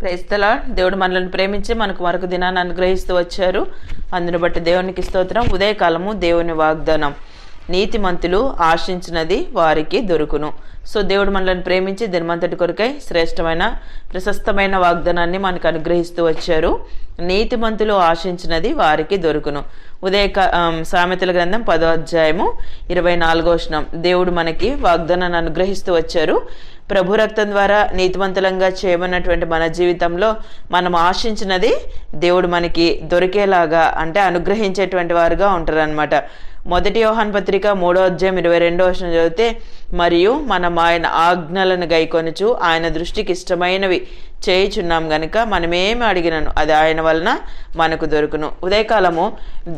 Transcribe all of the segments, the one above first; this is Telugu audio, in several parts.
ప్రేస్తలా దేవుడు మనల్ని ప్రేమించి మనకు మరొక దినాన్ని అనుగ్రహిస్తూ వచ్చారు. అందును బట్టి దేవునికి స్తోత్రం. ఉదయకాలము దేవుని వాగ్దానం. నీతిమంతులు ఆశించినది వారికి దొరుకును. సో దేవుడు మనల్ని ప్రేమించి దినమంతటి కొరకై శ్రేష్టమైన ప్రశస్తమైన వాగ్దానాన్ని మనకు అనుగ్రహిస్తూ వచ్చారు. నీతిమంతులు ఆశించినది వారికి దొరుకును. ఉదయ సామెతల గ్రంథం పదో అధ్యాయము ఇరవై నాలుగో దేవుడు మనకి వాగ్దానాన్ని అనుగ్రహిస్తూ వచ్చారు. ప్రభు రక్తం ద్వారా నీతివంతులంగా చేయమన్నటువంటి మన జీవితంలో మనం ఆశించినది దేవుడు మనకి దొరికేలాగా అంటే అనుగ్రహించేటువంటి వారుగా ఉంటారనమాట మొదటి యోహాన్ పత్రిక మూడో అధ్యాయం ఇరవై రెండో వచనం చదివితే మరియు మనం ఆయన ఆజ్ఞలను గైకొనుచు ఆయన దృష్టికి ఇష్టమైనవి. చేయుచున్నాం గనుక మనమేమి అడిగినను? అది ఆయన వలన మనకు దొరుకును. ఉదయకాలము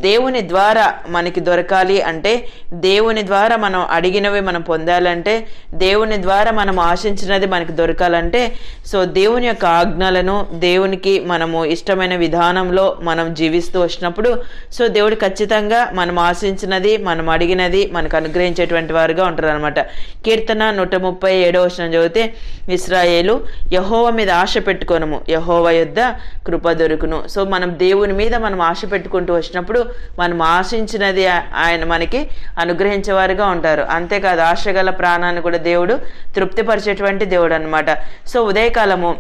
దేవుని ద్వారా మనకి దొరకాలి అంటే దేవుని ద్వారా మనం అడిగినవి మనం పొందాలంటే దేవుని ద్వారా మనం ఆశించినది మనకి దొరకాలంటే సో దేవుని యొక్క ఆజ్ఞలను దేవునికి మనము ఇష్టమైన విధానంలో మనం జీవిస్తూ వచ్చినప్పుడు సో దేవుడు ఖచ్చితంగా మనం ఆశించినది మనం అడిగినది మనకు అనుగ్రహించేటువంటి వారుగా ఉంటారు అనమాట కీర్తన నూట ముప్పై ఏడో వచ్చిన చదివితే ఇస్రాయేలు యహోవ మీద ఆశ ఆశ పెట్టుకోనము. యహోవ యొద్ద కృప దొరుకును. సో మనం దేవుని మీద మనం ఆశ పెట్టుకుంటూ వచ్చినప్పుడు మనం ఆశించినది ఆయన మనకి అనుగ్రహించేవారుగా ఉంటారు. అంతేకాదు ఆశ గల ప్రాణాన్ని కూడా దేవుడు తృప్తిపరిచేటువంటి దేవుడు అనమాట సో ఉదయకాలము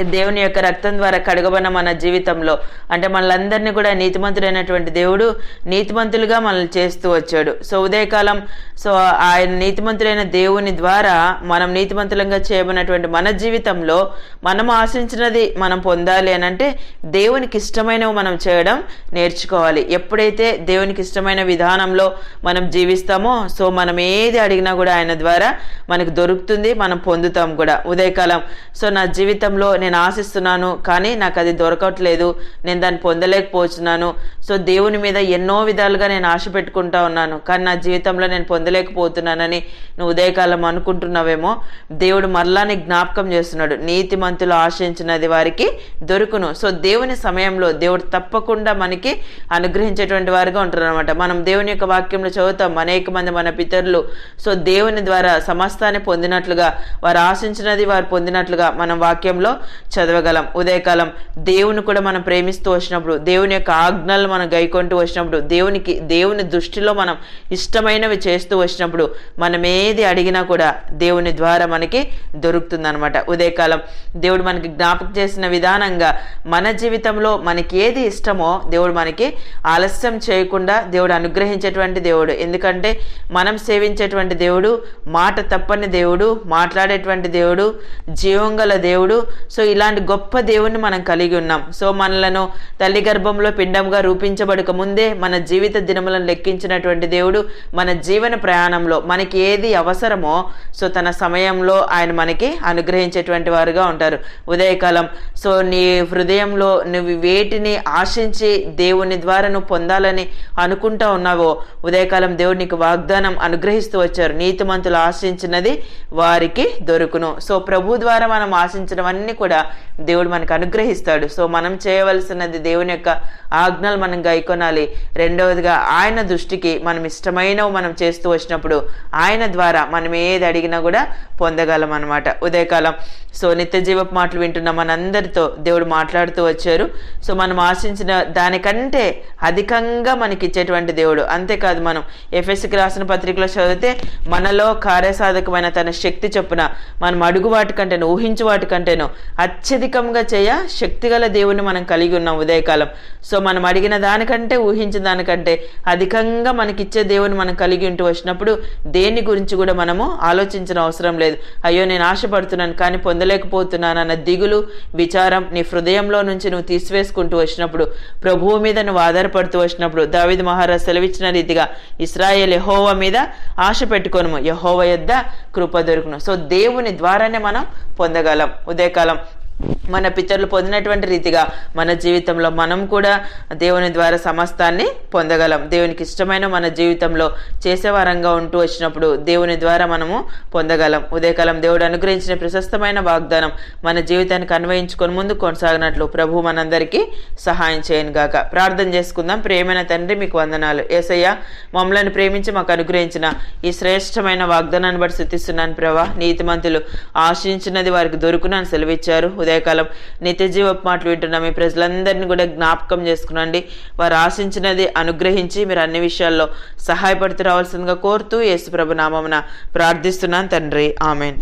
దేవుని యొక్క రక్తం ద్వారా కడగబడిన మన జీవితంలో. అంటే మనలందరినీ కూడా నీతిమంతుడైనటువంటి దేవుడు నీతిమంతులుగా మనల్ని చేస్తూ వచ్చాడు. సో ఉదయకాలం సో ఆయన నీతిమంతుడైన దేవుని ద్వారా మనం నీతిమంతులంగా చేయబడినటువంటి మన జీవితంలో మనం ఆశించినది మనం పొందాలి అని అంటే దేవునికి ఇష్టమైనవి మనం చేయడం నేర్చుకోవాలి. ఎప్పుడైతే దేవునికి ఇష్టమైన విధానంలో మనం జీవిస్తామో సో మనం ఏది అడిగినా కూడా ఆయన ద్వారా మనకు దొరుకుతుంది మనం పొందుతాం కూడా. ఉదయకాలం సో నా జీవితంలో నేను ఆశిస్తున్నాను కానీ నాకు అది దొరకట్లేదు. నేను దాన్ని పొందలేకపోతున్నాను. సో దేవుని మీద ఎన్నో విధాలుగా నేను ఆశ పెట్టుకుంటా ఉన్నాను. కానీ నా జీవితంలో నేను పొందలేకపోతున్నానని నువ్వు ఉదయకాలం అనుకుంటున్నావేమో. దేవుడు మరలా నీ జ్ఞాపకం చేస్తున్నాడు. నీతిమంతులు ఆశించినది వారికి దొరుకును. సో దేవుని సమయంలో దేవుడు తప్పకుండా మనకి అనుగ్రహించేటువంటి వారుగా ఉంటారు అనమాట మనం దేవుని యొక్క వాక్యంలో చదువుతాం అనేక మంది మన పితరులు. సో దేవుని ద్వారా సమస్తాన్ని పొందినట్లుగా వారు ఆశించినది వారు పొందినట్లుగా మనం వాక్యంలో చదవగలం. ఉదయకాలం దేవుని కూడా మనం ప్రేమిస్తూ వచ్చినప్పుడు దేవుని యొక్క ఆజ్ఞలు మనం గైకొంటూ వచ్చినప్పుడు దేవునికి దేవుని దృష్టిలో మనం ఇష్టమైనవి చేస్తూ వచ్చినప్పుడు మనం ఏది అడిగినా కూడా దేవుని ద్వారా మనకి దొరుకుతుంది అనమాట ఉదయకాలం దేవుడు మనకి జ్ఞాపకం చేసిన విధానంగా మన జీవితంలో మనకి ఏది ఇష్టమో దేవుడు మనకి ఆలస్యం చేయకుండా దేవుడు అనుగ్రహించేటువంటి దేవుడు. ఎందుకంటే మనం సేవించేటువంటి దేవుడు మాట తప్పని దేవుడు మాట్లాడేటువంటి దేవుడు జీవం గల దేవుడు. సో సో ఇలాంటి గొప్ప దేవుణ్ణి మనం కలిగి ఉన్నాం. సో మనలను తల్లి గర్భంలో పిండంగా రూపించబడక ముందే మన జీవిత దినములను లెక్కించినటువంటి దేవుడు మన జీవన ప్రయాణంలో మనకి ఏది అవసరమో సో తన సమయంలో ఆయన మనకి అనుగ్రహించేటువంటి వారుగా ఉంటారు. ఉదయకాలం సో నీ హృదయంలో నువ్వు వేటిని ఆశించి దేవుని ద్వారా నువ్వు పొందాలని అనుకుంటా ఉన్నావో ఉదయకాలం దేవుడు నీకు వాగ్దానం అనుగ్రహిస్తూ వచ్చారు. నీతిమంతులు ఆశించినది వారికి దొరుకును. సో ప్రభు ద్వారా మనం ఆశించినవన్నీ కూడా దేవుడు మనకు అనుగ్రహిస్తాడు. సో మనం చేయవలసినది దేవుని యొక్క ఆజ్ఞలు మనం గైకొనాలి. రెండవదిగా ఆయన దృష్టికి మనం ఇష్టమైనవి మనం చేస్తూ వచ్చినప్పుడు ఆయన ద్వారా మనం ఏది అడిగినా కూడా పొందగలం అనమాట ఉదయకాలం. సో నిత్య జీవపు మాటలు వింటున్న మనందరితో దేవుడు మాట్లాడుతూ వచ్చారు. సో మనం ఆశించిన దానికంటే అధికంగా మనకి ఇచ్చేటువంటి దేవుడు. అంతేకాదు మనం ఎఫ్ఎస్సికి రాసిన పత్రికలో చదివితే మనలో కార్యసాధకమైన తన శక్తి చొప్పున మనం అడుగు వాటికంటేనో ఊహించు వాటికంటేనో అత్యధికంగా చేయ శక్తిగల దేవుని మనం కలిగి ఉన్నాం ఉదయకాలం. సో మనం అడిగిన దానికంటే ఊహించిన దానికంటే అధికంగా మనకిచ్చే దేవుని మనం కలిగి ఉంటూ వచ్చినప్పుడు దేని గురించి కూడా మనము ఆలోచించిన అవసరం లేదు. అయ్యో నేను ఆశపడుతున్నాను కానీ పొందలేకపోతున్నాను అన్న దిగులు విచారం నీ హృదయంలో నుంచి నువ్వు తీసివేసుకుంటూ వచ్చినప్పుడు ప్రభువు మీద నువ్వు ఆధారపడుతూ వచ్చినప్పుడు దావిద్ మహారాజ్ సెలవిచ్చిన రీతిగా ఇస్రాయేల్ యహోవ మీద ఆశ పెట్టుకోను యహోవ యొద్ద కృప దొరుకును. సో దేవుని ద్వారానే మనం పొందగలం. ఉదయకాలం మన పితరులు పొందినటువంటి రీతిగా మన జీవితంలో మనం కూడా దేవుని ద్వారా సమస్తాన్ని పొందగలం. దేవునికి ఇష్టమైన మన జీవితంలో చేసేవారంగా ఉంటూ వచ్చినప్పుడు దేవుని ద్వారా మనము పొందగలం. ఉదయకాలం దేవుడు అనుగ్రహించిన ప్రశస్తమైన వాగ్దానం మన జీవితానికి అన్వయించుకొని ముందు కొనసాగినట్లు ప్రభు మనందరికీ సహాయం చేయను గాక. ప్రార్థన చేసుకుందాం. ప్రేమైన తండ్రి మీకు వందనాలు. ఏసయ్య మమ్మల్ని ప్రేమించి మాకు అనుగ్రహించిన ఈ శ్రేష్టమైన వాగ్దానాన్ని బట్టి స్థుతిస్తున్నాను ప్రభా. నీతిమంతులు ఆశించినది వారికి దొరుకునని సెలవిచ్చారు. ఉదయకాలం ఉదయకాలం నిత్యజీవ మాటలు వింటున్న. మీ ప్రజలందరినీ కూడా జ్ఞాపకం చేసుకునండి. వారు ఆశించినది అనుగ్రహించి మీరు అన్ని విషయాల్లో సహాయపడుతూ రావాల్సిందిగా కోరుతూ యేసుప్రభు నామమున ప్రార్థిస్తున్నాను తండ్రి. ఆమెన్.